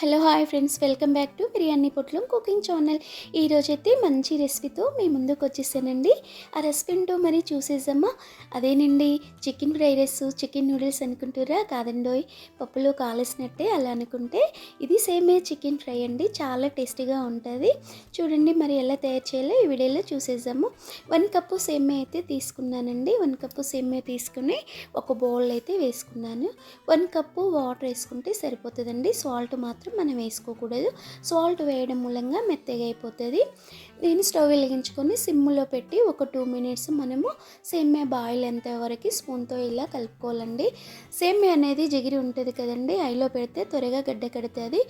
Hello hi friends. Welcome back to biryani Potlam cooking channel. ఈరోజైతే మంచి రెసిపీతో మీ ముందుకు వచ్చేసానండి. ఆ రెసిపీ ఏంటో మరి చూసేద్దామా? అదేనండి chicken fry rice chicken noodles అనుకుంటారా కాదండోయ్ పప్పులో కాలేసినట్టే అలా అనుకుంటే. ఇది సేమే చికెన్ ఫ్రై అండి చాలా టేస్టీగా ఉంటుంది. చూడండి మరి ఎలా తయారు చేయాలో ఈ వీడియోలో చూసేద్దాము. వన్ కప్పు సేమే అయితే తీసుకున్నానండి. వన్ కప్పు సేమే తీసుకుని ఒక బౌల్ అయితే వేసుకున్నాను. వన్ కప్పు వాటర్ వేసుకుంటే సరిపోతుందండి. సాల్ట్ మాత్రం మనం వేసుకోకూడదు. సాల్ట్ వేయడం మూలంగా మెత్తగా అయిపోతుంది. దీన్ని స్టవ్ వెలిగించుకొని సిమ్లో పెట్టి ఒక టూ మినిట్స్ మనము సేమ్యా బాయిల్ అంత వరకు స్పూన్తో ఇలా కలుపుకోవాలండి. సేమ్యా అనేది జిగిరి ఉంటుంది కదండి ఐలో పెడితే త్వరగా గడ్డ కడుతుంది.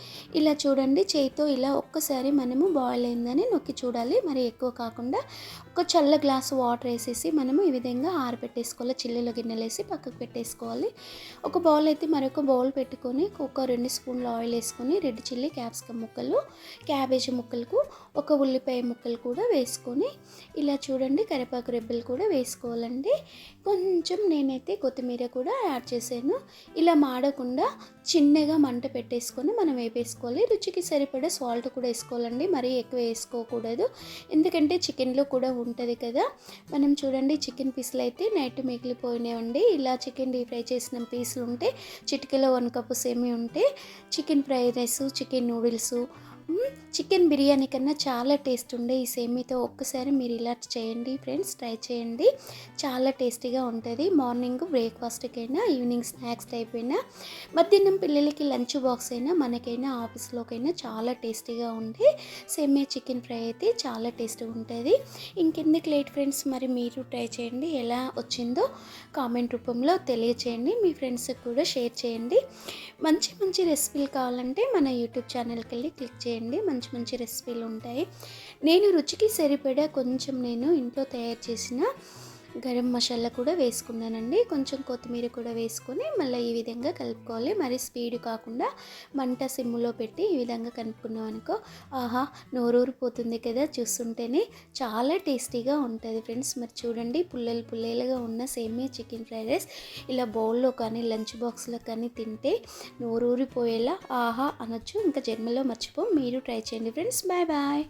ఇలా చూడండి చేయితో ఇలా ఒక్కసారి మనము బాయిల్ అయిందని నొక్కి చూడాలి. మరి ఎక్కువ కాకుండా ఒక చల్ల గ్లాసు వాటర్ వేసేసి మనము ఈ విధంగా ఆరబెట్టేసుకోవాలి చిల్లులో గిన్నెలు వేసి పక్కకు పెట్టేసుకోవాలి. ఒక బౌల్ అయితే మరొక బౌల్ పెట్టుకొని ఒక రెండు స్పూన్ల ఆయిల్ వేసుకొని రెడ్ చిల్లీ క్యాప్సికమ్ ముక్కలు క్యాబేజీ ముక్కలకు ఒక ఉల్లిపాయ ముక్కలు కూడా వేసుకొని ఇలా చూడండి కరివేపాకు రెబ్బలు కూడా వేసుకోవాలండి. కొంచెం నేనైతే కొత్తిమీర కూడా యాడ్ చేశాను. ఇలా మాడకుండా చిన్నగా మంట పెట్టేసుకొని మనం వేపేసుకోవాలి. రుచికి సరిపడే సాల్ట్ కూడా వేసుకోవాలండి. మరీ ఎక్కువ వేసుకోకూడదు. ఎందుకంటే చికెన్లో కూడా ఉంటుంది కదా. మనం చూడండి చికెన్ పీసులు అయితే నైట్ మిగిలిపోయినాయండి. ఇలా చికెన్ డీప్ ఫ్రై చేసిన పీసులు ఉంటే చిటికలో వన్ కప్పు సేమి ఉంటే chicken fry rice chicken noodles chicken biryani కన్నా చాలా టేస్ట్ ఉండే ఈ సేమీతో ఒక్కసారి మీరు ఇలా చేయండి ఫ్రెండ్స్ ట్రై చేయండి. చాలా టేస్టీగా ఉంటుంది. మార్నింగ్ బ్రేక్ఫాస్ట్కైనా ఈవినింగ్ స్నాక్స్ టైప్ అయినా మధ్యాహ్నం పిల్లలకి లంచ్ బాక్స్ అయినా మనకైనా ఆఫీస్లోకైనా చాలా టేస్టీగా ఉండే సేమే చికెన్ ఫ్రై అయితే చాలా టేస్ట్ ఉంటుంది. ఇంకెందుకు లేట్ ఫ్రెండ్స్ మరి మీరు ట్రై చేయండి. ఎలా వచ్చిందో కామెంట్ రూపంలో తెలియచేయండి. మీ ఫ్రెండ్స్కి కూడా షేర్ చేయండి. మంచి మంచి రెసిపీలు కావాలంటే మన యూట్యూబ్ ఛానల్కి వెళ్ళి క్లిక్ చేయండి. చేయండి. మంచి మంచి రెసిపీలు ఉంటాయి. నేను రుచికి సరిపడా కొంచెం నేను ఇంట్లో తయారు చేసిన గరం మసాలా కూడా వేసుకున్నానండి. కొంచెం కొత్తిమీర కూడా వేసుకొని మళ్ళీ ఈ విధంగా కలుపుకోవాలి. మరి స్పీడ్ కాకుండా మంట సిమ్ములో పెట్టి ఈ విధంగా కలుపుకున్నాం అనుకో ఆహా నోరూరిపోతుంది కదా చూస్తుంటేనే. చాలా టేస్టీగా ఉంటుంది ఫ్రెండ్స్. మరి చూడండి పుల్లలు పుల్లలుగా ఉన్న సేమియా చికెన్ ఫ్రైడ్ రైస్ ఇలా బౌల్లో కానీ లంచ్ బాక్స్లో కానీ తింటే నోరూరిపోయేలా ఆహా అనొచ్చు. ఇంకా జన్మలో మర్చిపో. మీరు ట్రై చేయండి ఫ్రెండ్స్. Bye bye.